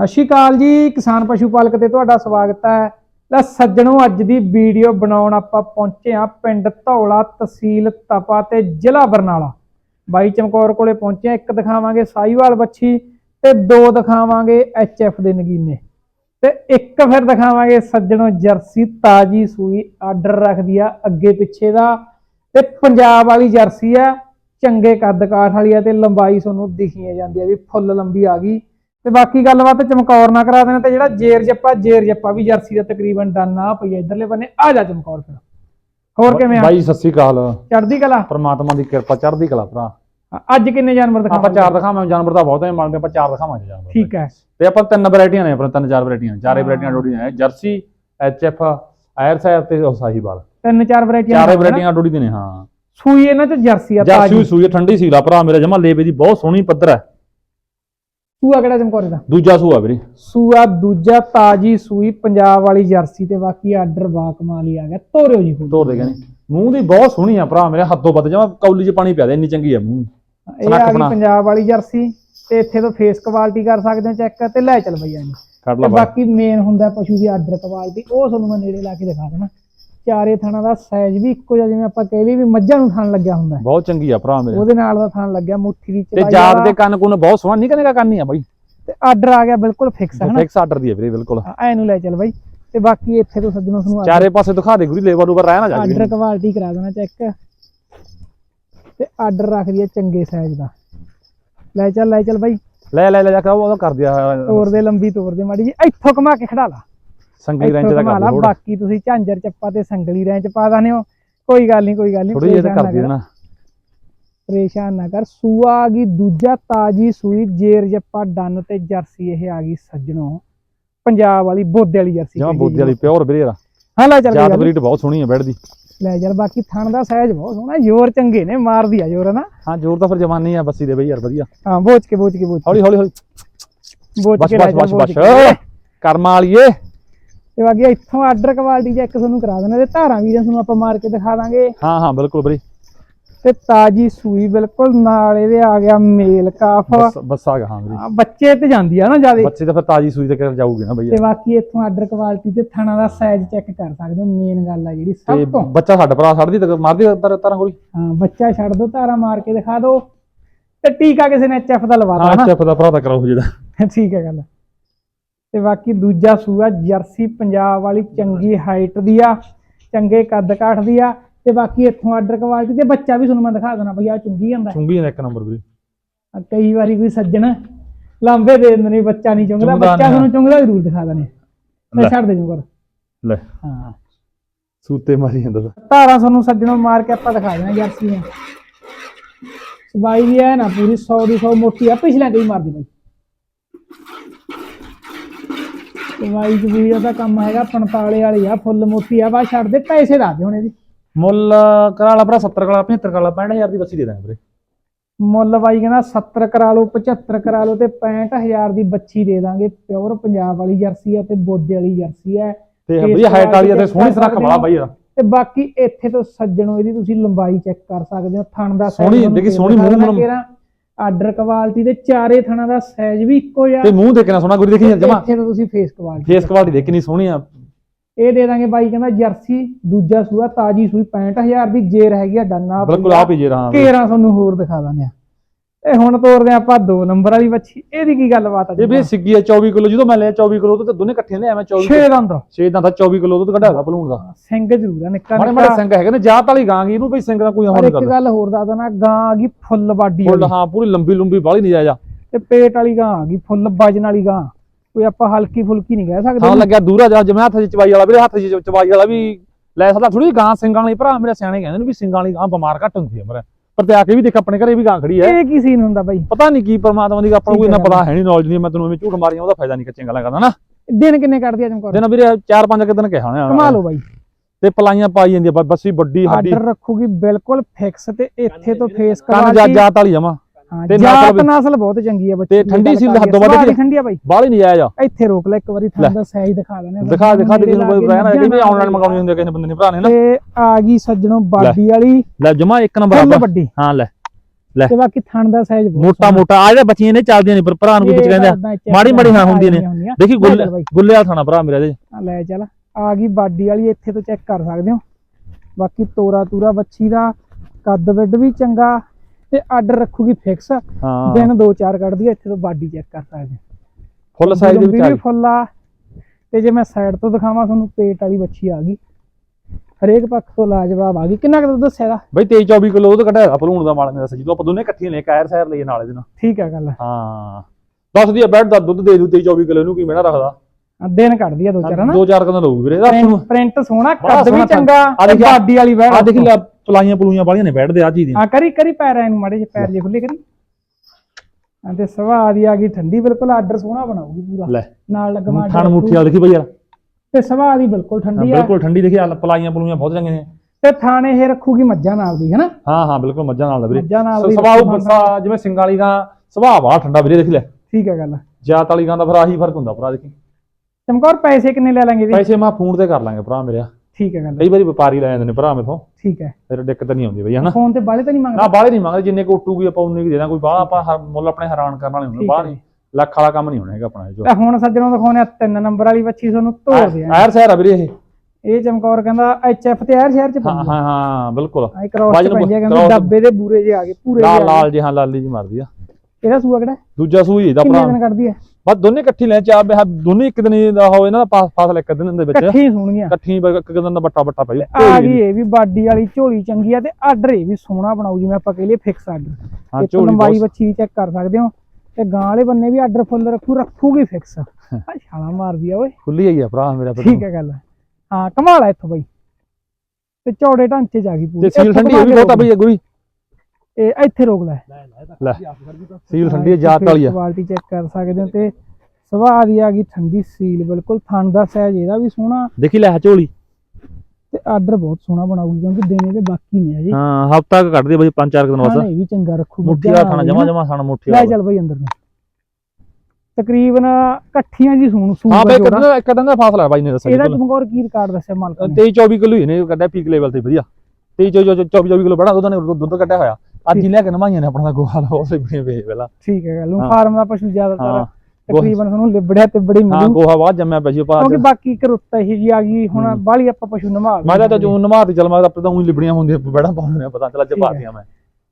ਸਤਿ ਸ਼੍ਰੀ ਅਕਾਲ ਜੀ, ਕਿਸਾਨ ਪਸ਼ੂ ਪਾਲਕ ਤੇ ਤੁਹਾਡਾ ਸਵਾਗਤ ਹੈ। ਲੈ ਸੱਜਣੋ, ਅੱਜ ਦੀ ਵੀਡੀਓ ਬਣਾਉਣ ਆਪਾਂ ਪਹੁੰਚੇ ਆ ਪਿੰਡ ਧੌਲਾ ਤਹਿਸੀਲ ਤਪਾ ਤੇ ਜ਼ਿਲ੍ਹਾ ਬਰਨਾਲਾ। ਬਾਈ ਚਮਕੌਰ ਕੋਲੇ ਪਹੁੰਚੇ ਆ ਇੱਕ ਦਿਖਾਵਾਂਗੇ ਸਾਈਵਾਲ ਬੱਚੀ ਤੇ ਦੋ ਦਿਖਾਵਾਂਗੇ ਐਚਐਫ ਦੇ ਨਗੀਨੇ। ਤੇ ਇੱਕ ਫਿਰ ਦਿਖਾਵਾਂਗੇ ਸੱਜਣੋ ਜਰਸੀ ਤਾਜੀ ਸੂਈ, ਆਰਡਰ ਰੱਖਦੀ ਆ ਅੱਗੇ ਪਿੱਛੇ ਦਾ। ਤੇ ਪੰਜਾਬ ਵਾਲੀ ਜਰਸੀ ਆ ਚੰਗੇ ਕੱਦ ਕਾਠ ਵਾਲੀ ਆ ਤੇ ਲੰਬਾਈ ਤੁਹਾਨੂੰ ਦਿਖੀਆਂ ਜਾਂਦੀ ਆ ਵੀ ਫੁੱਲ ਲੰਬੀ ਆ ਗਈ। ਤੇ ਬਾਕੀ ਗੱਲਬਾਤ ਚਮਕੌਰ ਨਾ ਕਰਾ ਦੇਣਾ ਤੇ ਜਿਹੜਾ ਜੇਰ ਜੱਪਾ ਜੇਰ ਜੱਪਾ ਵੀ ਜਰਸੀ ਦਾ ਤਕਰੀਬਨ ਡਨ ਆ ਪਈ ਆ ਇਧਰਲੇ ਬੰਨੇ ਆ ਜਾ ਚਮਕੌਰ ਫਿਰ। ਹੋਰ ਕਿਵੇਂ ਆ? ਬਾਈ ਸਤਿ ਸ੍ਰੀ ਅਕਾਲ। ਚੜਦੀ ਕਲਾ? ਪਰਮਾਤਮਾ ਦੀ ਕਿਰਪਾ ਚੜ੍ਹਦੀ ਕਲਾ ਭਰਾ। ਅੱਜ ਕਿੰਨੇ ਜਾਨਵਰ ਦਿਖਾਵਾਂਗੇ? ਆਪਾਂ ਚਾਰ ਦਿਖਾਵਾਂਗੇ ਜਾਨਵਰ ਤਾਂ ਬਹੁਤ ਹੈ ਮੰਨਦੇ ਆਪਾਂ ਚਾਰ ਦਿਖਾਵਾਂਗੇ ਜਾਨਵਰ ਠੀਕ ਹੈ। ਤੇ ਆਪਾਂ ਤਿੰਨ ਵੈਰਾਈਟੀਆਂ ਨੇ ਆਪਣੇ ਤਿੰਨ ਚਾਰ ਵੈਰਾਈਟੀਆਂ ਚਾਰੇ। ਵੈਰਾਈਟੀਆਂ ਡੋਡੀ ਨੇ ਜਰਸੀ ਐਚਐਫ ਆਇਰ ਸਾਹਿਬ ਤੇ ਸਾਹੀਵਾਲ ਤਿੰਨ ਚਾਰ ਵੈਰਾਈਟੀਆਂ ਚਾਰੇ ਵੈਰਾਈਟੀਆਂ ਡੋਡੀ ਦੇ ਨੇ ਹਾਂ। ਸੂਈ ਇਹਨਾਂ ਚ ਜਰਸੀ ਆ ਜਰਸੀ ਤਾਜੀ। ਹੋਈ ਸੂਈ ਠੰਡੀ ਸੀ ਲਾ ਭਰਾ ਮੇਰਾ ਜਮਾ ਲੇਵੇ ਦੀ ਬਹੁਤ ਸੋਹਣੀ ਪੱਧਰ ਹੈ। ਸੂਆ ਕਿਹੜਾ ਚਮਕੌਰ ਦਾ? ਦੂਜਾ ਸੂਆ ਵੀਰੇ। ਸੂਆ ਦੂਜਾ ਤਾਜੀ ਸੂਈ ਪੰਜਾਬ ਵਾਲੀ ਜਰਸੀ ਤੇ ਬਾਕੀ ਆਰਡਰ ਬਾ ਕਮਾਲ ਹੀ ਆ ਗਿਆ। ਤੋਰਿਓ ਜੀ ਤੋਰ ਦੇ ਕਹਿੰਦੇ। ਮੂੰਹ ਦੀ ਬਹੁਤ ਸੋਹਣੀ ਆ ਭਰਾ ਮੇਰੇ ਹੱਥੋਂ ਵੱਧ ਜਮਾ ਕੌਲੀ 'ਚ ਪਾਣੀ ਪਿਆ ਦੇ ਇੰਨੀ ਚੰਗੀ ਆ ਮੂੰਹ ਇਹ ਆ ਗਈ। ਪੰਜਾਬ ਵਾਲੀ ਜਰਸੀ ਤੇ ਇੱਥੇ ਤੋਂ ਫੇਸ ਕੁਆਲਿਟੀ ਕਰ ਸਕਦੇ ਹੋ ਚੈੱਕ ਤੇ ਲੈ ਚੱਲ ਬਈਆ ਜੀ ਬਾਕੀ ਮੇਨ ਹੁੰਦਾ ਪਸ਼ੂ ਦੀ ਆਰਡਰ ਕੁਆਲਿਟੀ ਉਹ ਤੁਹਾਨੂੰ ਮੈਂ ਨੇੜੇ ਲਾ ਕੇ ਦਿਖਾ ਦੇਣਾ। ਚਾਰੇ ਥਾਣਾ ਦਾ ਸਾਈਜ਼ ਵੀ ਇੱਕੋ ਜਿਹਾ ਜਿਵੇਂ ਆਪਾਂ ਕਹਿ ਲਈ ਵੀ ਮੱਝਾਂ ਨੂੰ ਥਣ ਲੱਗਿਆ ਹੁੰਦਾ ਹੈ। ਬਹੁਤ ਚੰਗੀ ਆ ਭਰਾ ਮੇਰੇ। ਉਹਦੇ ਨਾਲ ਦਾ ਥਣ ਲੱਗਿਆ ਮੁੱਠੀ ਦੀ ਤੇ ਚੜਾਈ ਵਾਲਾ। ਦੇ ਕੰਨ ਕੁੰਨ ਬਹੁਤ ਸੋਹਣਾ ਨਿਕਾ ਨਿਕਾ ਕੰਨੀ ਆ ਬਾਈ। ਤੇ ਆਰਡਰ ਆ ਗਿਆ ਬਿਲਕੁਲ ਫਿਕਸ ਹੈ ਨਾ? ਫਿਕਸ ਆਰਡਰ ਦੀ ਆ ਵੀਰੇ ਬਿਲਕੁਲ। ਐ ਨੂੰ ਲੈ ਚੱਲ ਬਾਈ। ਤੇ ਬਾਕੀ ਇੱਥੇ ਤੋਂ ਸੱਜਣੋਂ ਤੁਹਾਨੂੰ ਚਾਰੇ ਪਾਸੇ ਦਿਖਾ ਦੇ ਗੁਰੀ ਲੇਵਰ ਉਪਰ ਰਹਿ ਨਾ ਜਾ ਆਰਡਰ ਕੁਆਲਿਟੀ ਕਰਾ ਦੇਣਾ ਚੈੱਕ ਤੇ ਆਰਡਰ ਰੱਖ ਦਈਏ ਚੰਗੇ ਸਾਈਜ਼ ਦਾ। ਲੈ ਚੱਲ ਲੈ ਚੱਲ ਬਾਈ। ਲੈ ਲੈ ਲੈ ਜਾ ਕੇ ਉਹ ਕਰ ਦਿਆ। ਤੋਰ ਦੇ ਲੰਬੀ ਤੋਰ ਦੇ ਮਾੜੀ ਜੀ ਇੱਥੋਂ ਘੁਮਾ ਕੇ ਖੜਾ ਲਾ। ਸੰਗੀ ਰੈਂਚ ਦਾ ਕਰ ਲਾ ਦੇ ਬਾਕੀ ਤੁਸੀਂ ਝਾਂਜਰ ਚੱਪਾ ਤੇ ਸੰਗਲੀ ਰੈਂਚ ਪਾ ਦਾਨੇ ਹੋ। ਕੋਈ ਗੱਲ ਨਹੀਂ ਕੋਈ ਗੱਲ ਨਹੀਂ ਥੋੜੀ ਜਿਹੀ ਕਰ ਦੇ ਨਾ। ਪਰੇਸ਼ਾਨ ਨਾ ਕਰ। ਸੂਆ ਆ ਗਈ ਦੂਜਾ ਤਾਜੀ ਸੂਈ ਜੇਰ ਜੱਪਾ ਡੰਨ ਤੇ ਜਰਸੀ ਇਹ ਆ ਗਈ ਸੱਜਣੋ। ਪੰਜਾਬ ਵਾਲੀ ਬੋਦੇ ਵਾਲੀ ਜਰਸੀ ਕਹੀ ਬੋਦੀ ਜੀ। ਵਾਲੀ ਪਿਓਰ ਦਾ ਹਾਂ ਲੈ ਚੱਲ ਜਾਤ। ਬਰੀਡ ਬਹੁਤ ਸੋਹਣੀ ਹੈ ਦੀ। ਲੈ ਚੱਲ ਬਾਕੀ ਥਣ ਦਾ ਸਾਈਜ਼ ਬਹੁਤ ਸੋਹਣਾ ਜ਼ੋਰ ਚੰਗੇ ਨੇ ਮਾਰਦੀ ਆ ਜ਼ੋਰ ਨਾ ਹਾਂ ਜੋਰ ਤਾਂ ਫਿਰ ਜਵਾਨੀ ਆ ਬੱਸੀ ਦੇ ਬਈ ਯਾਰ ਵਧੀਆ। ਹਾਂ ਬੋਚ ਕੇ ਬੋਚ ਕੇ ਬੋਚ ਹੌਲੀ ਹੌਲੀ ਹੌਲੀ। ਬੋਚ ਕੇ ਬਸ ਬਸ ਬਸ। ਕਰਮਾਂ ਵਾਲੀਏ। ਤੇ ਬਾਕੀ ਇੱਥੋਂ ਆਰਡਰ ਕੁਆਲਿਟੀ ਚੈੱਕ ਤੁਹਾਨੂੰ ਕਰਾ ਦੇਣਾ ਤੇ ਧਾਰਾਂ ਵੀਰਾਂ ਤੁਹਾਨੂੰ ਆਪਾਂ ਮਾਰ ਕੇ ਦਿਖਾ ਦਾਂਗੇ। ਹਾਂ ਹਾਂ ਬਿਲਕੁਲ ਵੀਰੇ ਤੇ ਤਾਜੀ ਸੂਈ ਬਿਲਕੁਲ ਨਾਲ ਇਹਦੇ ਆ ਗਿਆ ਮੇਲ ਕਾਫ। ਬਸ ਆ ਗਿਆ ਹਾਂ ਆ, ਬੱਚੇ ਤੇ ਜਾਂਦੀ ਆ ਨਾ ਜਿਆਦੇ। ਬੱਚੇ ਤਾਂ ਫਿਰ ਤਾਜੀ ਸੂਈ ਤੇ ਕਰ ਜਾਊਗੇ ਨਾ ਬਈ ਤੇ ਬਾਕੀ ਇੱਥੋਂ ਆਰਡਰ ਕੁਆਲਿਟੀ ਤੇ ਥਣਾ ਦਾ ਸਾਈਜ਼ ਚੈੱਕ ਕਰ ਸਕਦੇ ਹੋ ਮੇਨ ਗੱਲ ਆ ਜਿਹੜੀ ਸਭ ਤੋਂ। ਬੱਚਾ ਸਾਡਾ ਭਰਾ ਛੱਡਦੀ ਤੇ ਮਾਰਦੀ ਤਰ ਤਰਾਂ ਗੋਲੀ? ਹਾਂ ਬੱਚਾ ਛੱਡ ਦੋ ਧਾਰਾ ਮਾਰ ਕੇ ਦਿਖਾ ਦਿਓ ਤੇ ਟੀਕਾ ਕਿਸੇ ਨੇ ਐਚਐਫ ਦਾ ਲਵਾ ਹਾਂ ਤਾ ਚੱਪ ਦਾ ਭਰਾ ਤਾਂ ਕਰਾਓ ਜਿਹਦਾ। ਠੀਕ ਹੈ ਗੱਲ। ਤੇ ਬਾਕੀ ਦੂਜਾ ਸੂਆ ਜਰਸੀ ਪੰਜਾਬ ਵਾਲੀ ਚੰਗੀ ਹਾਈਟ ਦੀ ਆ ਚੰਗੇ ਕੱਦ ਕਾਠ ਦੀ ਆ ਤੇ ਬਾਕੀ ਇੱਥੋਂ ਆਰਡਰ ਕੁਆਲਿਟੀ ਤੇ ਬੱਚਾ ਵੀ ਤੁਹਾਨੂੰ ਮੈਂ ਦਿਖਾ ਦੇਣਾ ਭਈ ਆ ਚੁੰਗੀ ਜਾਂਦਾ। ਚੁੰਗੀ ਨੇ ਇੱਕ ਨੰਬਰ ਵੀਰੇ। ਆ ਕਈ ਵਾਰੀ ਕੋਈ ਸੱਜਣ ਲਾਂਬੇ ਦੇ ਦਿੰਦੇ ਨੇ ਬੱਚਾ ਨਹੀਂ ਚੁੰਗਦਾ ਬੱਚਾ ਤੁਹਾਨੂੰ ਚੁੰਗਦਾ ਜ਼ਰੂਰ ਦਿਖਾ ਦਨੇ ਮੈਂ। ਛੱਡ ਦੇ ਜੂਗਾ। ਲੈ। ਹਾਂ। ਸੂਤੇ ਮਾਰੀ ਜਾਂਦਾ। ਧਾਰਾਂ ਤੁਹਾਨੂੰ ਸੱਜਣੋਂ ਮਾਰ ਕੇ ਆਪਾਂ ਦਿਖਾ ਦੇਣਾ ਜਰਸੀ ਦੀਆਂ ਸਬਾਈ ਵੀ ਹੈ ਨਾ ਪੂਰੀ 100 ਦੀ 100 ਮੋਟੀ ਆ ਪਿਛਲੇ ਕਈ ਮਾਰਦੀ ਬਾਈ। ਸਬਾਈ ਚ ਵੀ ਉਹਦਾ ਕੰਮ ਹੈਗਾ 45 ਵਾਲੀ ਆ ਫੁੱਲ ਮੋਟੀ ਆ ਬਾ ਛੱਡ ਦੇ ਪੈਸੇ ਦੱਸ ਦੇ ਹੁਣ ਇਹਦੀ ਮੁੱਲ ਕਰਾ ਲਾ ਭਰਾ 70 ਕਰਾ 75 ਕਰਾ ਲਾ 65000 ਦੀ ਬੱਸੀ ਦੇ ਦਾਂਗੇ ਵੀਰੇ ਮੁੱਲ ਬਾਈ ਕਹਿੰਦਾ 70 ਕਰਾ ਲਓ 75 ਕਰਾ ਲਓ ਤੇ 65000 ਦੀ ਬੱਚੀ ਦੇ ਦਾਂਗੇ ਪਿਓਰ ਪੰਜਾਬ ਵਾਲੀ ਜਰਸੀ ਆ ਤੇ ਬੋਦੇ ਵਾਲੀ ਜਰਸੀ ਆ ਤੇ ਬਈ ਹਾਈਟ ਵਾਲੀ ਆ ਤੇ ਸੋਹਣੀ ਵਾਲਾ ਹੋ। ਬਾਈ ਇਹਦਾ ਤੇ ਬਾਕੀ ਇੱਥੇ ਤੋਂ ਸੱਜਣੋ ਇਹਦੀ ਤੁਸੀਂ ਲੰਬਾਈ ਚੈੱਕ ਕਰ ਸਕਦੇ ਹੋ ਥਣ ਦਾ ਸੋਹਣੀ ਦੇਖੀ, ਸੋਹਣੀ ਮੂੰਹ ਨੂੰ। ਆਰਡਰ ਕੁਆਲਿਟੀ ਦੇ ਚਾਰੇ ਥਣਾਂ ਦਾ ਸਾਈਜ਼ ਵੀ ਇੱਕੋ ਜਿਹਾ। ਤੇ ਮੂੰਹ ਦੇਖਣਾ ਸੋਹਣਾ ਗੁਰੀ ਦੇਖੀ ਜਮਾ। ਇੱਥੇ ਤੋਂ ਤੁਸੀਂ ਫੇਸ ਕੁਆਲਿਟੀ ਫੇਸ ਕੁਆਲਿਟੀ ਦੇਖ ਕਿੰਨੀ ਸੋਹਣੀ ਆ। ਇਹ ਦੇ ਦਾਂਗੇ ਬਾਈ ਕਹਿੰਦਾ ਜਰਸੀ ਦੂਜਾ ਸੂਆ ਤਾਜੀ ਸੂਈ 65000 ਦੀ ਜੇਰ ਹੈਗੀ ਆ ਡੰਨਾ ਬਿਲਕੁਲ ਆਪ ਹੀ ਜੇ ਰਹਾ ਕੇਰਾਂ ਤੁਹਾਨੂੰ ਹੋਰ ਦਿਖਾ ਦਾਂਗੇ। ਇਹ ਹੁਣ ਤੋਰਦੇ ਆਪਾਂ ਦੋ ਨੰਬਰ ਵਾਲੀ ਬੱਚੀ ਇਹਦੀ ਕੀ ਗੱਲਬਾਤ ਆ ਇਹ ਵੀ ਸਿੱਗੀ ਆ 24 ਕਿਲੋ। ਜਦੋਂ ਮੈਂ ਲਿਆ 24 ਕਿਲੋ ਤੋਂ ਤੇ ਦੋਨੇ ਇਕੱਠੇ ਨੇ ਐਵੇਂ 24 ਛੇ ਦੰਦ। ਛੇ ਦਾ ਤਾਂ 24 ਕਿਲੋ ਤੋਂ ਕਢਾਦਾ ਬਲੂਨ ਦਾ। ਸਿੰਘ ਜ਼ਰੂਰ ਆ ਨਿੱਕਾ ਮਾੜੇ ਨਿੱਕਾ। ਮਾੜੇ ਸਿੰਘ ਹੈਗੇ ਨੇ ਜਾਤ ਵਾਲੀ ਗਾਂ ਗੀ ਇਹਨੂੰ ਬਈ ਸਿੰਘ ਦਾ ਕੋਈ ਹੋਰ ਇੱਕ ਗੱਲ ਗੱਲ ਹੋਰ ਦੱਸ ਦਣਾ ਗਾਂ ਆ ਗਈ ਫੁੱਲ ਬਾਡੀ ਫੁੱਲ ਹਾਂ ਪੂਰੀ ਲੰਬੀ ਲੰਬੀ ਬਾਹਲੀ ਨਹੀਂ ਜਾਇਜਾ ਤੇ ਪੇਟ ਵਾਲੀ ਗਾਂ ਆ ਗਈ ਫੁੱਲ ਵਜਨ ਵਾਲੀ ਗਾਂ। ਕੋਈ ਆਪਾਂ ਹਲਕੀ ਫੁਲਕੀ ਨਹੀਂ ਕਹਿ ਸਕਦੇ। ਹਾਂ ਲੱਗਿਆ ਦੂਰਾ ਜਾ ਜਿਵੇਂ ਹੱਥ 'ਚ ਚਵਾਈ ਵਾਲਾ ਵੀਰੇ ਹੱਥ 'ਚ ਚਵਾਈ ਵਾਲਾ ਵੀ ਲੈ ਸਕਦਾ। ਥੋੜੀ ਗਾਂ ਸਿੰਘਾਂ ਵਾਲੀ ਭਰਾ ਮੇਰੇ ਸਿਆਣੇ ਕਹਿੰਦੇ ਨੇ ਵੀ ਸਿੰਘਾਂ ਵਾਲੀ ਗਾਂ ਬਿਮਾਰ ਘੱਟ ਹੁੰਦੀ ਹੈ ਮਰੇ। ਪਰ ਤੇ ਆ ਕੇ ਵੀ ਦੇਖ ਆਪਣੇ ਘਰੇ ਵੀ ਗਾਂ ਖੜੀ ਹੈ। ਇਹ ਕੀ ਸੀਨ ਹੁੰਦਾ ਬਾਈ? ਪਤਾ ਨਹੀਂ ਕੀ ਪਰਮਾਤਮਾ ਦੀ ਆਪਾਂ ਨੂੰ ਇੰਨਾ ਹੈ ਪਤਾ ਹੈ ਨਹੀਂ ਨੌਲੇਜ ਨਹੀਂ ਮੈਂ ਤੈਨੂੰ ਐਵੇਂ ਝੂਠ ਮਾਰੀਆਂ ਉਹਦਾ ਫਾਇਦਾ ਨਹੀਂ ਕੱਚੀਆਂ ਗੱਲਾਂ ਕਰਦਾ ਨਾ। ਦਿਨ ਕਿੰਨੇ ਕੱਢਦੀ ਆ ਚਮਕੌਰ ਦਿਨ ਵੀਰੇ ਚਾਰ ਪੰਜ ਕੁ ਦਿਨ ਕਿਹਾ ਹੋਣਾ ਕਮਾ ਲਓ ਬਾਈ। ਤੇ ਪਲਾਈਆਂ ਪਾਈ ਜਾਂਦੀ ਬੱਸੀ ਵੱਡੀ ਹੱਡੀ ਆਰਡਰ ਰੱਖੂਗੀ ਬਿਲਕੁਲ ਫਿਕਸ ਤੇ ਇੱਥੇ ਤੋਂ ਫੇਸ ਕੁਆਲਿਟੀ ਜਾਤ ਵਾਲੀ ਜਮਾ ਹਾਂ, ਤੇ ਜਾਤ ਨਸਲ- ਬਹੁਤ ਚੰਗੀ ਆ ਬੱਚੀ ਤੇ ਠੰਡੀ ਸੀ। ਹੱਦੋਂ ਵੱਧ ਦੀ। ਠੰਡੀ ਆ ਬਾਈ। ਬਾਹਲੀ ਨਹੀਂ ਜਾਇਜ ਆ। ਇੱਥੇ ਰੋਕ ਲੈ ਇੱਕ ਵਾਰੀ ਦਾ ਸਾਈਜ਼ ਦਿਖਾ ਆ। ਦਿਖਾ ਦਿਖਾ ਦੇ ਨੇੜੇ ਕਿਸੇ ਨੂੰ ਮੱਝਾਂ ਆਨਲਾਈਨ ਮੰਗਾਉਣੀ ਹੁੰਦੀ ਆ ਕਿਸੇ ਬੰਦੇ ਨੇ ਭਰਾ ਨੇ ਨਾ। ਤੇ ਆ ਗਈ ਸੱਜਣੋ ਬਾਡੀ ਵਾਲੀ। ਲੈ ਜਮਾ ਇੱਕ ਨੰਬਰ ਆਪਾਂ। ਵੱਡੀ। ਹਾਂ ਲੈ। ਲੈ। ਤੇ ਬਾਕੀ ਥਣ ਦਾ ਸਾਈਜ਼ ਮੋਟਾ ਮੋਟਾ। ਆ ਜਿਹੜੇ ਬੱਚੀਆਂ ਨੇ ਚੱਲਦੀਆਂ ਨੇ ਪਰ ਭਰਾ ਨੂੰ ਕੀ ਵਿੱਚ ਕਹਿੰਦੇ ਆ ਮਾੜੀ ਮਾੜੀ ਹਾਂ ਹੁੰਦੀਆਂ ਨੇ। ਦੇਖੀ ਗੁੱਲੇ ਗੁੱਲੇ ਥਾਣਾ ਭਰਾ ਮੇਰਾ ਇਹਦੇ। ਆ ਲੈ ਚੱਲ। ਆ ਗਈ ਬਾਡੀ ਵਾਲੀ ਇੱਥੇ ਤੋਂ ਚੈੱਕ ਕਰ ਸਕਦੇ ਹੋ। ਬਾਕੀ ਤੋਰਾ ਤੂਰਾ ਬੱਚੀ ਦਾ ਕੱਦ ਵਿੱਡ ਵੀ ਚੰਗਾ। ਤੇ ਆਰਡਰ ਰੱਖੂਗੀ ਫਿਕਸ ਹਾਂ। ਦਿਨ ਦੋ ਚਾਰ ਕੱਢਦੀ ਆ, ਇੱਥੇ ਤੋਂ ਬਾਡੀ ਚੈੱਕ ਕਰ ਸਕਦੇ ਫੁੱਲ ਸਾਈਜ਼ ਦੇ ਵਿੱਚ ਆ। ਫੁੱਲ ਆ ਤੇ ਜੇ ਮੈਂ ਸਾਈਡ ਤੋਂ ਦਿਖਾਵਾਂ ਤੁਹਾਨੂੰ ਪੇਟ ਵਾਲੀ ਬੱਚੀ ਆ ਗਈ। ਹਰੇਕ ਪੱਖ ਤੋਂ ਲਾਜਵਾਬ ਆ ਗਈ। ਕਿੰਨਾ ਕੁ ਦੁੱਧ ਦੱਸਿਆ ਦਾ ਬਈ 23 24 ਕਿਲੋ ਉਹ ਕੱਢਿਆ ਭਲੂਣ ਦਾ ਮਾਲ ਮੇਰਾ ਸੱਜੀ ਤੋਂ ਆਪਾਂ ਦੋਨੇ ਇਕੱਠੀਆਂ ਨੇ ਕਾਇਰ ਸਾਇਰ ਲਈ ਨਾਲ ਇਹਦੇ ਨਾਲ। ਠੀਕ ਹੈ ਗੱਲ। ਹਾਂ। ਦੱਸਦੀ ਆ ਬੈਡ ਦਾ ਦੁੱਧ ਦੇ ਦੂ 23 24 ਕਿਲੋ ਇਹਨੂੰ ਕੀ ਮਹਿਣਾ ਰੱਖਦਾ? ਆ ਦਿਨ ਕੱਢਦੀ ਆ ਦੋ ਚਾਰ ਹਨਾ? ਦੋ ਚਾਰ ਕਦਾਂ ਲਊ ਵੀਰੇ ਨੂੰ ਪ੍ਰਿੰਟ ਸੋਹਣਾ ਕੱਦ ਵੀ ਚੰਗਾ ਬਾਡੀ ਵਾਲੀ ਬੈਠ ਆ ਦੇਖ ਲੈ ਪਲਾਈਆਂ ਪਲੂਈਆਂ ਵਾਲੀਆਂ ਨੇ ਬੈਠਦੇ ਆ ਚੀਜ਼। ਦੀਆਂ ਆ ਕਰੀ ਕਰੀ ਪੈਰਾਂ ਨੂੰ ਮਾੜੇ ਜਿਹੇ ਪੈਰ ਜੇ ਖੁੱਲੇ ਕਰੀ। ਆ ਤੇ ਸਵਾਦ ਦੀ ਆ ਗਈ ਠੰਡੀ ਬਿਲਕੁਲ ਆਰਡਰ ਸੋਹਣਾ ਬਣਾਉਗੀ ਪੂਰਾ। ਲੈ ਨਾਲ ਲਗਵਾ ਥਣ ਮੁੱਠੀ ਵਾਲ ਦੇਖੀ ਬਈ ਯਾਰ। ਤੇ ਸਵਾਦ ਦੀ ਬਿਲਕੁਲ ਠੰਡੀ ਆ। ਬਿਲਕੁਲ ਠੰਡੀ ਦੇਖੀ ਆ ਪਲਾਈਆਂ ਪਲੂਈਆਂ ਬਹੁਤ ਚੰਗੀਆਂ ਨੇ। ਤੇ ਥਾਣੇ ਇਹ ਰੱਖੂਗੀ ਮੱਝਾਂ ਨਾਲ ਦੀ ਹੈਨਾ? ਹਾਂ ਹਾਂ ਬਿਲਕੁਲ ਮੱਝਾਂ ਨਾਲ ਦਾ ਵੀਰੇ। ਮੱਝਾਂ ਨਾਲ ਦੀ ਸੁਭਾਅ ਰੱਖੂ ਗੁੱਸਾ ਜਿਵੇਂ ਵਾਲੀ ਗਾਂ ਸੁਭਾਅ ਬੜਾ ਠੰਡਾ ਵੀਰੇ ਦੇਖ ਲੈ। ਠੀਕ ਹੈ ਗੱਲ। ਜਾਤ ਵਾਲੀ ਗਾਂ ਦਾ ਫਿਰ ਆਹੀ ਫ਼ਰਕ ਹੁੰਦਾ ਭਰਾ ਦੇਖੀ। ਚਮਕੌਰ ਪੈਸੇ ਕਿੰਨੇ ਲੈ ਲਾਂਗੇ ਇਹਦੇ ਪੈਸੇ ਮੈਂ ਫੋਨ ਤੇ ਕਰ ਲਾਂਗੇ ਭਰਾ ਮੇਰਿਆ। ਠੀਕ ਹੈ ਗੱਲ। ਕਈ ਵਾਰੀ ਵਪਾਰੀ ਲੈ ਜਾਂਦੇ ਨੇ ਭਰਾ ਮੇਥੋਂ। ਠੀਕ ਹੈ। ਫਿਰ ਦਿੱਕਤ ਨਹੀਂ ਆਉਂਦੀ ਬਈ ਹਨਾ? ਫੋਨ ਤੇ ਬਾਲੇ ਤਾਂ ਨਹੀਂ ਮੰਗਦਾ? ਨਾ ਬਾਹਲੇ ਨਹੀਂ ਮੰਗਦੇ ਜਿੰਨੇ ਕੋ ਉੱਟੂਗੀ ਆਪਾਂ ਉਨੇ ਕੀ ਦੇਣਾ ਕੋਈ ਬਾਹਲਾ ਆਪਾਂ ਹਰ- ਮੁੱਲ ਆਪਣੇ ਹੈਰਾਨ ਕਰਨ ਵਾਲੇ ਹੁੰਦੇ ਠੀਕ ਬਾਹਰ ਹੈ। ਲੱਖ ਵਾਲਾ ਕੰਮ ਨਹੀਂ ਹੋਣਾ ਹੈਗਾ ਆਪਣਾ ਇਹ ਜੋ। ਤਾਂ ਹੁਣ ਸੱਜਣੋਂ ਦਿਖਾਉਣੇ ਆ ਤਿੰਨ ਨੰਬਰ ਵਾਲੀ ਬੱਚੀ ਤੁਹਾਨੂੰ ਤੋੜਦੇ ਆ ਆਇਰ ਸਹਿਰ ਆ ਵੀਰੇ ਇਹ। ਇਹ ਚਮਕੌਰ ਕਹਿੰਦਾ ਐਚਐਫ ਤੇ ਆਰ ਸ਼ਹਿਰ ਚ ਹਾਂ ਹਾਂ ਹਾਂ। ਬਿਲਕੁਲ। ਆ ਕ੍ਰੋਸ ਪੈਂਦੀ ਆ ਕਹਿੰਦਾ cross- ਡੱਬੇ ਦੇ ਬੂਰੇ ਜੇ ਆ ਗਏ ਪੂਰੇ ਜਿਹੇ ਲਾਲ ਆ ਲਾਲ ਜਿਹਾ ਲਾਲੀ ਜੀ ਮਾਰਦੀ ਆ। ਗਏ। ਇਹਦਾ ਸੂਆ ਕਿਹੜਾ? ਦੂਜਾ ਸੂਈ ਇਹਦਾ ਕਿੰਨੇ ਭਰਾ। ਦਿਨ ਕੱਢਦੀ ਹੈ? ਬਸ ਦੋਨੇ ਇਕੱਠੀ ਲੈ ਚਾਰ ਬਿਹਾ ਦੋਨੇ ਇੱਕ ਦਿਨ ਦਾ ਇਹਨਾਂ ਦਾ ਫਾ- ਫਾਸਲਾ ਇੱਕ ਦਿਨ ਦੇ ਵਿੱਚ। ਇਕੱਠੀ ਸੁਣਗੀਆਂ ਇਕੱਠੀ ਇੱਕ ਦਿਨ ਦਾ ਬੱਟਾ ਬੱਟਾ ਪਈ ਆ ਗਈ ਇਹ ਵੀ ਬਾਡੀ ਵਾਲੀ ਝੋਲੀ ਚੰਗੀ ਆ ਤੇ ਆਰਡਰ ਇਹ ਵੀ ਸੋਹਣਾ ਬਣਾਉ ਜਿਵੇਂ ਆਪਾਂ ਕਹ ਲਈਏ ਫਿਕਸ ਆਰਡਰ ਹਾਂ ਝੋਲੀ ਲੰਬਾਈ ਬੱਚੀ ਵੀ ਚੈੱਕ ਕਰ ਸਕਦੇ ਹੋ। ਤੇ ਗਾਂ ਵਾਲੇ ਬੰਨੇ ਵੀ ਆਰਡਰ ਫੁੱਲ ਰੱਖੂ ਰੱਖੂਗੀ ਫਿਕਸ ਆ ਛਾਲਾ ਮਾਰਦੀ ਆ ਓਏ। ਖੁੱਲੀ ਆਈ ਆ ਭਰਾ ਮੇਰਾ ਠੀਕ ਹੈ ਗੱਲ। ਹਾਂ ਕਮਾਲ ਆ ਇੱਥੋਂ ਬਾਈ। ਤੇ ਚੌੜੇ ਢਾਂਚੇ ਚ ਆ ਗਈ ਪੂਰੀ। ਤੇ ਸੀਲ ਠੰਡੀ ਇਹ ਵੀ ਬਹੁਤਾ ਬਈ ਗੁਰੀ ਇਹ ਇੱਥੇ ਰੋਕ ਲੈ। ਲੈ ਸੀਲ ਠੰਡੀ ਆ, ਜਾਤ ਵਾਲੀ ਆ। ਕੁਆਲਿਟੀ ਚੈੱਕ ਕਰ ਸਕਦੇ ਹੋ ਤੇ ਸੁਭਾਅ ਦੀ ਆ ਗਈ ਠੰਡੀ ਸੀਲ ਬਿਲਕੁਲ ਥਣ ਦਾ ਸਾਈਜ਼ ਇਹਦਾ ਵੀ ਸੋਹਣਾ। ਦੇਖੀ ਲੈ ਝੋਲੀ। ਤੇ ਆਰਡਰ ਬਹੁਤ ਸੋਹਣਾ ਬਣਾਉਗੀ ਕਿਉਂਕਿ ਦਿਨੇ ਦੇ ਬਾਕੀ ਨੇ ਅਜੇ ਹਾਂ ਹਫਤਾ ਕ ਕੱਢਦੀ ਆ ਬਈ ਪੰਜ ਚਾਰ ਦਿਨ ਬਸ ਇਹ ਵੀ ਚੰਗਾ ਰੱਖੂ ਮੁੱਠੀ ਦਾ ਖਾਣਾ ਜਮਾ ਜਮਾ ਖਾਣਾ ਮੁੱਠੀ ਲੈ ਦਾ ਚੱਲ ਬਈ ਅੰਦਰ ਨੂੰ। ਤਕਰੀਬਨ ਇਕੱਠੀਆਂ ਜੀ ਸੂਣ ਸੂਣ ਹਾਂ ਦਾ ਬਈ ਦਾ ਇੱਕ ਦਿਨ ਦਾ ਫਾਸਲਾ ਹੈ ਬਾਈ ਨੇ ਦੱਸਿਆ ਇਹਦਾ। ਚਮਕੌਰ ਕੀ ਰਿਕਾਰਡ ਦੱਸਿਆ ਮਾਲਕ ਨੇ? 23 24 ਕਿਲੋ ਹੀ ਨੇ ਕੱਢਿਆ ਪੀਕ ਲੈਵਲ ਤੇ ਵਧੀਆ। 23 24 24 ਕਿਲੋ ਬੜਾ ਦੁੱਧ ਨੇ ਦੁੱਧ ਕੱਢਿਆ ਹੋਇਆ। ਅੱਜ ਹੀ ਲਿਆ ਕੇ ਨਵਾਈਆਂ ਨੇ ਆਪਣਾ ਗੋਹਾ ਬਹੁਤ ਬੜੀਆਂ ਵੇ ਪਹਿਲਾਂ। ਠੀਕ ਹੈ ਗੱਲ ਨੂੰ ਹਾਂ। ਫਾਰਮ ਦਾ ਪਸ਼ੂ ਜ਼ਿਆਦਾਤਰ ਹਾਂ। ਤਕਰੀਬਨ ਤੁਹਾਨੂੰ ਲਿਬੜਿਆ ਤੇ ਬੜੀ ਹਾਂ ਮਿਲੂ ਗੋਹਾ ਬਾਅਦ ਜੰਮਿਆ ਪਿਆ ਸੀ ਆਪਾਂ ਕਿਉਂਕਿ ਬਾਕੀ ਇੱਕ ਰੁੱਤ ਇਹੀ ਜੀ ਆ ਗਈ ਹੁਣ ਬਾਹਲੀ ਆਪਾਂ ਪਸ਼ੂ ਨਮਾਲ ਮੈਂ ਤਾਂ ਜੋ ਨਮਾ ਤੇ ਚੱਲ ਮੈਂ ਤਾਂ ਉਹੀ ਲਿਬੜੀਆਂ ਹੁੰਦੀਆਂ ਬੜਾ ਪਾਉਂਦੇ ਨੇ ਪਤਾ ਚੱਲ ਅੱਜ ਹੈ। ਪਾਤੀਆਂ ਮੈਂ।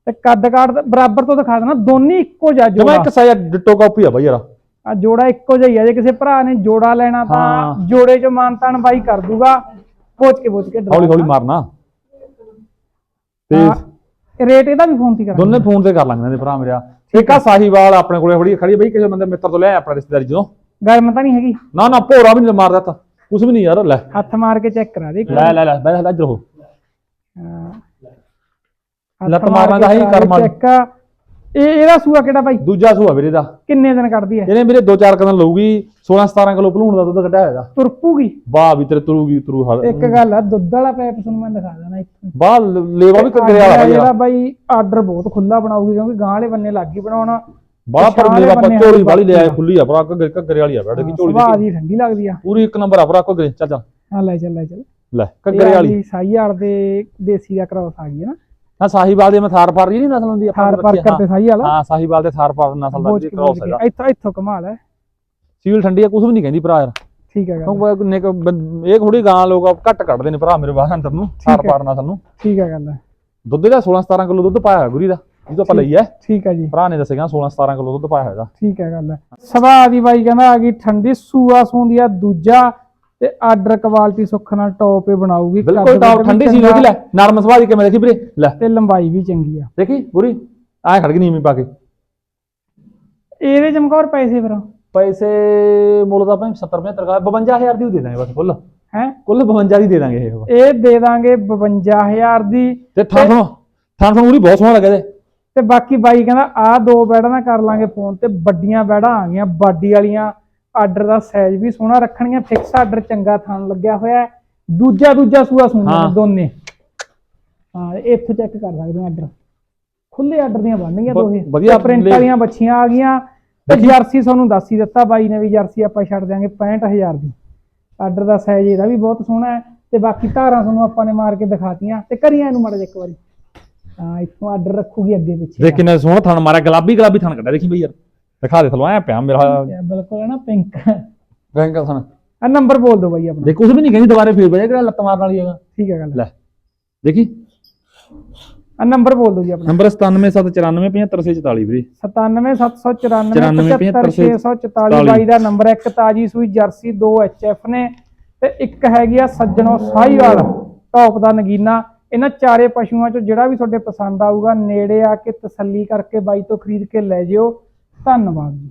ਤੇ ਕੱਦ ਦਾ ਬਰਾਬਰ ਤੋਂ ਦਿਖਾ ਦੇਣਾ ਦੋਨੇ ਇੱਕੋ ਜਿਹਾ ਜੋੜਾ। ਇੱਕ ਸਾਈਜ਼ ਡਿੱਟੋ ਕਾਪੀ ਆ ਬਾਈ ਯਾਰ। ਆ ਜੋੜਾ ਇੱਕੋ ਜਿਹਾ ਹੀ ਆ ਜੇ ਕਿਸੇ ਭਰਾ ਨੇ ਜੋੜਾ ਲੈਣਾ ਤਾਂ ਹਾਂ। ਜੋੜੇ ਚ ਮਾਨਤਾਨ ਬਾਈ ਕਰ ਦੂਗਾ। ਪੋਚ ਕੇ ਪੋਚ ਕੇ ਹੌਲੀ ਹੌਲੀ ਮਾਰਨਾ। ਤੇ ਹਾਂ, ਰੇਟ ਇਹਦਾ ਵੀ ਫੋਨ ਤੇ ਕਰਾਂਗੇ। ਦੋਨੇ ਫੋਨ ਤੇ ਕਰ ਲਾਂਗੇ ਨੇ ਭਰਾ ਮੇਰਾ। ਇੱਕ ਆ ਸਾਹੀਵਾਲ ਆਪਣੇ ਕੋਲੇ ਖੜੀ ਖੜੀ ਬਈ ਕਿਸੇ ਬੰਦੇ ਮਿੱਤਰ ਤੋਂ ਲੈ ਆਪਣਾ ਰਿਸ਼ਤੇਦਾਰੀ ਜਦੋਂ ਗਰਮ ਤਾਂ ਨਹੀਂ ਹੈਗੀ। ਨਾ ਨਾ ਭੋਰਾ ਵੀ ਨਹੀਂ ਮਾਰਦਾ ਤਾ ਕੁਛ ਵੀ ਨਹੀਂ ਯਾਰ ਲੈ। ਹੱਥ ਮਾਰ ਕੇ ਚੈੱਕ ਕਰਾ ਦੇ ਲੈ ਲੈ ਲੈ ਬੈ ਲੈ ਇੱਧਰ ਹੋ। ਲੱਤ ਮਾਰਨਾ ਹੈ ਦੇ ਕਰਮ ਵਾਲੀ। ਇਹ ਇਹਦਾ ਸੂਆ ਕਿਹੜਾ ਬਾਈ ਦੂਜਾ ਸੂਆ ਵੀਰੇ ਦਾ। ਕਿੰਨੇ ਦਿਨ ਕੱਢਦੀ ਹੈ ਇਹਨੇ ਵੀਰੇ ਦੋ ਚਾਰ ਕਦਮ ਲਊਗੀ 16 17 ਕਿਲੋ ਭਲੂਣ ਦਾ ਦੁੱਧ ਕੱਢਿਆ ਹੋਇਆ। ਤੁਰਪੂਗੀ? ਵਾਹ ਵੀ ਤੇਰੇ ਤੁਰੂਗੀ ਤੁਰੂ ਹਰ ਇੱਕ ਗੱਲ ਆ ਦੁੱਧ ਵਾਲਾ ਪੈਪ ਤੁਹਾਨੂੰ ਮੈਂ ਦਿਖਾ ਦੇਣਾ ਇੱਥੇ। ਵਾਹ ਲੇਵਾ ਵੀ ਕੱਗਰੇ ਵਾਲਾ ਜਿਹੜਾ ਬਾਈ ਆਰਡਰ ਬਹੁਤ ਖੁੱਲਾ ਬਣਾਉਗੀ ਕਿਉਂਕਿ ਗਾਂ ਵਾਲੇ ਬੰਨੇ ਲੱਗੀ ਬਣਾਉਣਾ। ਬਾਹ ਪਰ ਪਛਾਣ ਲੇਵਾ ਵਾਲੇ ਬੰਨੇ ਝੋਲੀ ਵਾਲੀ ਬਾਕੀ ਲਿਆ ਖੁੱਲੀ ਆ ਭਰਾ ਘੱਗਰੇ ਘੱਗਰੇ ਵਾਲੀ ਆ ਬੈਠ ਗਈ ਝੋਲੀ ਸੁਭਾਅ ਦੀ ਠੰਡੀ ਲੱਗਦੀ ਆ। ਪੂਰੀ ਇੱਕ ਨੰਬਰ ਆ ਭਰਾ ਘੱਗਰੇ ਚੱਲ ਚੱਲ। ਆ ਲੈ ਚੱਲ ਲੈ ਚੱਲ। ਲੈ ਘੱਗਰੇ ਵਾਲੀ। ਸਾਈਆੜ ਦੇ ਦੇਸੀ ਦਾ ਕ੍ਰੋਸ ਆ ਗਈ ਹੈ ਨਾ। ਹਾਂ ਸਾਹੀਵਾਲ ਦੇ ਮੈਂ ਥਾਰ ਪਾਰ ਜੀ ਨਹੀਂ ਨਸਲ ਹੁੰਦੀ ਆਪਾਂ ਥਾਰ ਪਰ ਆ। ਕਰਦੇ ਸਾਈ ਵਾਲਾ ਹਾਂ ਸਾਹੀਵਾਲ ਦੇ ਥਾਰ ਪਾਰ ਨਸਲ ਦਾ ਜੀ ਕ੍ਰੋਸ ਹੈਗਾ। ਇੱਥੋਂ ਇੱਥੋਂ ਕਮਾਲ ਹੈ। ਸੀਲ ਠੰਡੀ ਆ ਕੁਝ ਵੀ ਨਹੀਂ ਕਹਿੰਦੀ ਭਰਾ ਯਾਰ। ਠੀਕ ਹੈ ਗੱਲ। ਕਿਉਂਕਿ ਨੇ ਇਹ ਥੋੜੀ ਗਾਂ ਲੋਕ ਘੱਟ ਕੱਢਦੇ ਨੇ ਭਰਾ ਮੇਰੇ ਬਾਹਰ ਅੰਦਰ ਨੂੰ ਥਾਰ। ਪਾਰ ਨਸਲ ਨੂੰ। ਠੀਕ ਹੈ ਗੱਲ ਦੁੱਧ ਦਾ 16 17 ਕਿਲੋ ਦੁੱਧ ਪਾਇਆ ਗੁਰੀ ਦਾ ਜਿਹਦੋਂ ਆਪਾਂ ਲਈ ਹੈ ਠੀਕ ਹੈ ਜੀ। ਭਰਾ ਨੇ ਦੱਸਿਆ 16 17 ਕਿਲੋ ਦੁੱਧ ਪਾਇਆ ਹੋਇਆ ਇਹਦਾ। ਠੀਕ ਹੈ ਗੱਲ ਸੁਭਾਅ ਦੀ ਬਾਈ ਕਹਿੰਦਾ ਆ ਗਈ ਠੰਡੀ ਸੂਆ ਸੂੰਦੀ ਆ ਦੂਜਾ ਤੇ ਆਰਡਰ ਕੁਆਲਿਟੀ ਸੁੱਖ ਨਾਲ ਟੌਪ ਹੀ ਬਣਾਊਗੀ। ਬਿਲਕੁਲ ਟਾਪ ਠੰਡੀ ਸੀ ਦੇਖੀ ਲੈ ਨਰਮ ਸੁਭਾਅ ਦੀ ਕਿਵੇਂ ਦੇਖੀ ਵੀਰੇ ਲੈ। ਤੇ ਲੰਬਾਈ ਵੀ ਚੰਗੀ ਆ। ਦੇਖੀ ਪੂਰੀ ਆਏ ਖੜ ਗਈ ਨੀਵੀਂ ਪਾ ਕੇ। ਇਹਦੇ ਚਮਕੌਰ ਪੈਸੇ ਫਿਰ? ਪੈਸੇ ਮੁੱਲ ਦਾ ਭਾਵੇਂ 70 75 ਕਾ 52000 ਦੀ ਦੇ ਦਾਂਗੇ ਬਸ ਫੁੱਲ। ਹੈ? ਕੁੱਲ 52 ਦੀ ਦੇ ਦਾਂਗੇ ਇਹ ਇਹ ਦੇ ਦਾਂਗੇ 52000 ਦੀ। ਤੇ ਥਾਂ ਥਾਂ ਥਾਂ ਥਾਂ ਪੂਰੀ ਬਹੁਤ ਸੋਹਣਾ ਲੱਗਿਆ ਤੇ ਤੇ ਬਾਕੀ ਬਾਈ ਕਹਿੰਦਾ ਆ ਦੋ ਬੈੜਾਂ ਦਾ ਕਰ ਲਾਂਗੇ ਫੋਨ ਤੇ ਵੱਡੀਆਂ ਬੈੜਾਂ ਆ ਗਈਆਂ ਬਾਡੀ ਵਾਲੀਆਂ। ਆਰਡਰ ਦਾ ਸਾਈਜ਼ ਵੀ ਸੋਹਣਾ ਰੱਖਣੀਆਂ ਫਿਕਸ ਆਰਡਰ ਚੰਗਾ ਥਾਂ ਲੱਗਿਆ ਹੋਇਆ ਹੈ। ਦੂਜਾ ਦੂਜਾ ਸੂਆ ਸੁਣਦੇ ਹਾਂ। ਨੇ ਦੋਨੇ। ਹਾਂ ਇੱਥੋਂ ਚੈੱਕ ਕਰ ਸਕਦੇ ਹੋ ਆਰਡਰ ਖੁੱਲੇ ਆਰਡਰ ਦੀਆਂ ਬਣਨਗੀਆਂ ਬ- ਦੋਹੇ। ਵਧੀਆ ਪ੍ਰਿੰਟ ਵਾਲੀਆਂ ਬੱਚੀਆਂ ਆ ਗਈਆਂ। ਤੇ ਜਰਸੀ ਤੁਹਾਨੂੰ ਦੱਸ ਹੀ ਦਿੱਤਾ ਬਾਈ ਨੇ ਵੀ ਜਰਸੀ ਆਪਾਂ ਛੱਡ ਦਿਆਂਗੇ 65000 ਦੀ। ਆਰਡਰ ਦਾ ਸਾਈਜ਼ ਇਹਦਾ ਵੀ ਬਹੁਤ ਸੋਹਣਾ ਹੈ। ਤੇ ਬਾਕੀ ਧਾਰਾਂ ਤੁਹਾਨੂੰ ਆਪਾਂ ਨੇ ਮਾਰ ਕੇ ਦਿਖਾਤੀਆਂ। ਤੇ ਕਰੀਆਂ ਇਹਨੂੰ ਮਾੜਾ ਇੱਕ ਵਾਰੀ। ਹਾਂ ਇੱਥੋਂ ਆਰਡਰ ਰੱਖੂਗੀ ਅੱਗੇ ਪਿੱਛੇ। ਦੇਖ ਕਿੰਨਾ ਸੋਹਣਾ ਥਣ ਮਾਰਿਆ। ਗੁਲਾਬੀ ਗੁਲਾਬੀ ਥਣ ਕੱਢਿਆ। ਦੇਖੀ ਬਈ ਯਾਰ। ਦਿਖਾ ਦੇ ਐ ਪਿਆ ਮੇਰਾ ਦਾ। ਬਿਲਕੁਲ ਹੈ ਨਾ ਪਿੰਕ ਰੰਗ ਥਣ ਆ ਨੰਬਰ ਬੋਲ ਦਿਓ ਬਾਈ ਆਪਣਾ। ਦੇਖ ਕੁਝ ਵੀ ਨਹੀਂ ਕਹਿੰਦੀ ਦੁਬਾਰੇ ਫੇਰ ਬਜੇ ਕਿਹੜਾ ਲੱਤ ਮਾਰਨ ਵਾਲੀ ਹੈਗਾ। ਠੀਕ ਹੈ ਗੱਲ। ਲੈ ਦੇਖੀ? ਆ ਨੰਬਰ ਬੋਲ ਦਿਓ ਜੀ ਆਪਣਾ। ਨੰਬਰ 9779475644 ਵੀਰੇ। 9774975644 ਬਾਈ ਦਾ ਨੰਬਰ ਹੈ ਇੱਕ ਤਾਜੀ ਸੂਈ ਜਰਸੀ 2 ਐਚਐਫ ਨੇ ਤੇ ਇੱਕ ਹੈਗੀ ਆ ਸੱਜਣੋ ਸਾਹੀਵਾਲ ਟੌਪ ਦਾ ਨਗੀਨਾ। ਇਹਨਾਂ ਚਾਰੇ ਪਸ਼ੂਆਂ ਚੋਂ ਜਿਹੜਾ ਵੀ ਤੁਹਾਡੇ ਪਸੰਦ ਆਊਗਾ ਨੇੜੇ ਆ ਕੇ ਤਸੱਲੀ ਕਰਕੇ ਬਾਈ ਤੋਂ ਖਰੀਦ ਕੇ ਲੈ ਜਿਓ। ਧੰਨਵਾਦ ਜੀ।